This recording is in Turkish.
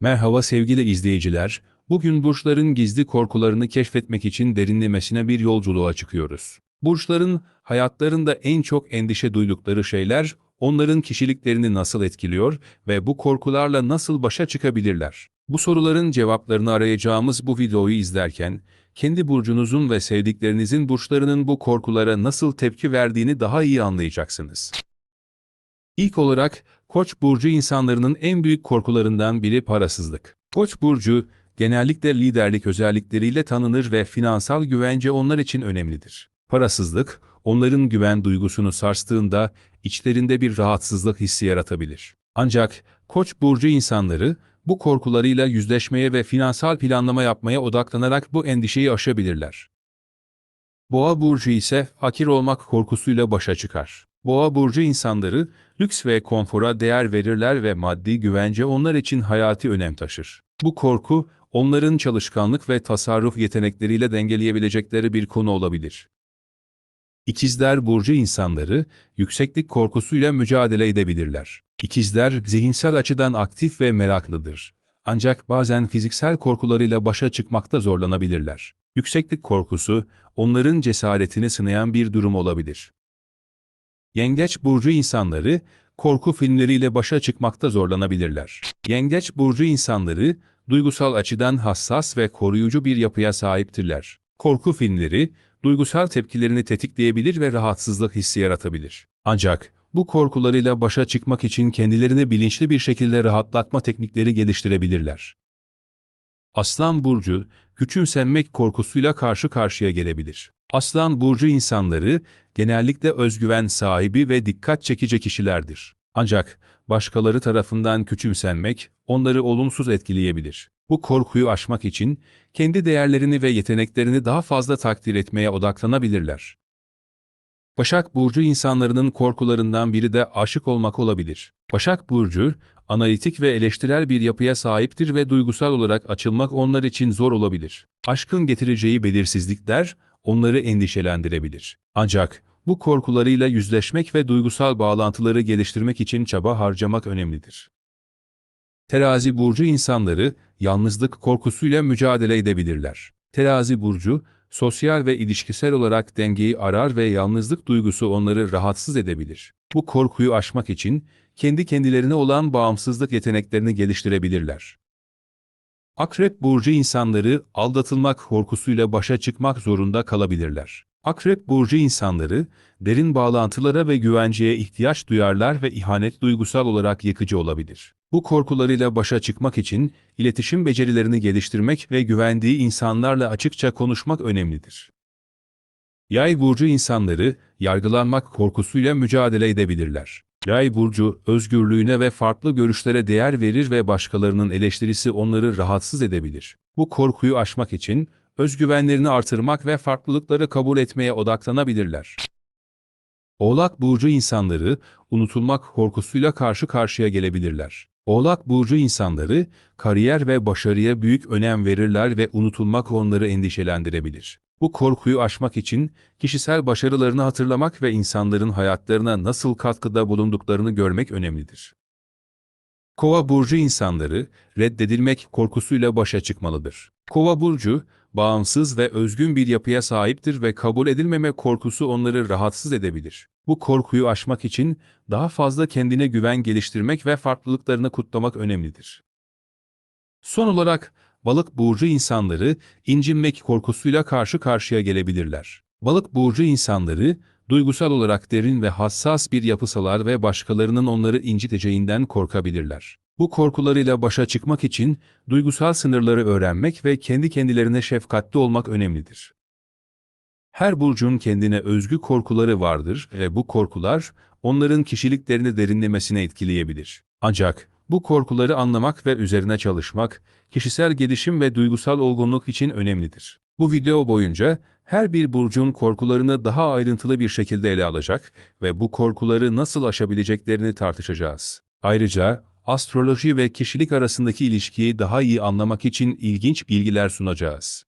Merhaba sevgili izleyiciler, bugün burçların gizli korkularını keşfetmek için derinlemesine bir yolculuğa çıkıyoruz. Burçların hayatlarında en çok endişe duydukları şeyler, onların kişiliklerini nasıl etkiliyor ve bu korkularla nasıl başa çıkabilirler? Bu soruların cevaplarını arayacağımız bu videoyu izlerken, kendi burcunuzun ve sevdiklerinizin burçlarının bu korkulara nasıl tepki verdiğini daha iyi anlayacaksınız. İlk olarak Koç burcu insanlarının en büyük korkularından biri parasızlık. Koç burcu genellikle liderlik özellikleriyle tanınır ve finansal güvence onlar için önemlidir. Parasızlık onların güven duygusunu sarstığında içlerinde bir rahatsızlık hissi yaratabilir. Ancak Koç burcu insanları bu korkularıyla yüzleşmeye ve finansal planlama yapmaya odaklanarak bu endişeyi aşabilirler. Boğa burcu ise fakir olmak korkusuyla başa çıkar. Boğa burcu insanları lüks ve konfora değer verirler ve maddi güvence onlar için hayati önem taşır. Bu korku onların çalışkanlık ve tasarruf yetenekleriyle dengeleyebilecekleri bir konu olabilir. İkizler burcu insanları yükseklik korkusuyla mücadele edebilirler. İkizler zihinsel açıdan aktif ve meraklıdır. Ancak bazen fiziksel korkularıyla başa çıkmakta zorlanabilirler. Yükseklik korkusu onların cesaretini sınayan bir durum olabilir. Yengeç burcu insanları korku filmleriyle başa çıkmakta zorlanabilirler. Yengeç burcu insanları duygusal açıdan hassas ve koruyucu bir yapıya sahiptirler. Korku filmleri duygusal tepkilerini tetikleyebilir ve rahatsızlık hissi yaratabilir. Ancak bu korkularıyla başa çıkmak için kendilerini bilinçli bir şekilde rahatlatma teknikleri geliştirebilirler. Aslan burcu küçümsenmek korkusuyla karşı karşıya gelebilir. Aslan burcu insanları genellikle özgüven sahibi ve dikkat çekici kişilerdir. Ancak başkaları tarafından küçümsenmek onları olumsuz etkileyebilir. Bu korkuyu aşmak için kendi değerlerini ve yeteneklerini daha fazla takdir etmeye odaklanabilirler. Başak Burcu insanlarının korkularından biri de aşık olmak olabilir. Başak Burcu, analitik ve eleştirel bir yapıya sahiptir ve duygusal olarak açılmak onlar için zor olabilir. Aşkın getireceği belirsizlikler onları endişelendirebilir. Ancak bu korkularıyla yüzleşmek ve duygusal bağlantıları geliştirmek için çaba harcamak önemlidir. Terazi burcu insanları yalnızlık korkusuyla mücadele edebilirler. Terazi burcu sosyal ve ilişkisel olarak dengeyi arar ve yalnızlık duygusu onları rahatsız edebilir. Bu korkuyu aşmak için kendi kendilerine olan bağımsızlık yeteneklerini geliştirebilirler. Akrep burcu insanları aldatılmak korkusuyla başa çıkmak zorunda kalabilirler. Akrep burcu insanları derin bağlantılara ve güvenceye ihtiyaç duyarlar ve ihanet duygusal olarak yıkıcı olabilir. Bu korkularıyla başa çıkmak için iletişim becerilerini geliştirmek ve güvendiği insanlarla açıkça konuşmak önemlidir. Yay burcu insanları yargılanmak korkusuyla mücadele edebilirler. Yay burcu özgürlüğüne ve farklı görüşlere değer verir ve başkalarının eleştirisi onları rahatsız edebilir. Bu korkuyu aşmak için özgüvenlerini artırmak ve farklılıkları kabul etmeye odaklanabilirler. Oğlak burcu insanları unutulmak korkusuyla karşı karşıya gelebilirler. Oğlak burcu insanları kariyer ve başarıya büyük önem verirler ve unutulmak onları endişelendirebilir. Bu korkuyu aşmak için kişisel başarılarını hatırlamak ve insanların hayatlarına nasıl katkıda bulunduklarını görmek önemlidir. Kova burcu insanları reddedilmek korkusuyla başa çıkmalıdır. Kova burcu bağımsız ve özgün bir yapıya sahiptir ve kabul edilmeme korkusu onları rahatsız edebilir. Bu korkuyu aşmak için daha fazla kendine güven geliştirmek ve farklılıklarını kutlamak önemlidir. Son olarak balık burcu insanları incinmek korkusuyla karşı karşıya gelebilirler. Balık burcu insanları duygusal olarak derin ve hassas bir yapısalar ve başkalarının onları inciteceğinden korkabilirler. Bu korkularıyla başa çıkmak için duygusal sınırları öğrenmek ve kendi kendilerine şefkatli olmak önemlidir. Her burcun kendine özgü korkuları vardır ve bu korkular onların kişiliklerini derinlemesine etkileyebilir. Ancak bu korkuları anlamak ve üzerine çalışmak kişisel gelişim ve duygusal olgunluk için önemlidir. Bu video boyunca her bir burcun korkularını daha ayrıntılı bir şekilde ele alacak ve bu korkuları nasıl aşabileceklerini tartışacağız. Ayrıca astroloji ve kişilik arasındaki ilişkiyi daha iyi anlamak için ilginç bilgiler sunacağız.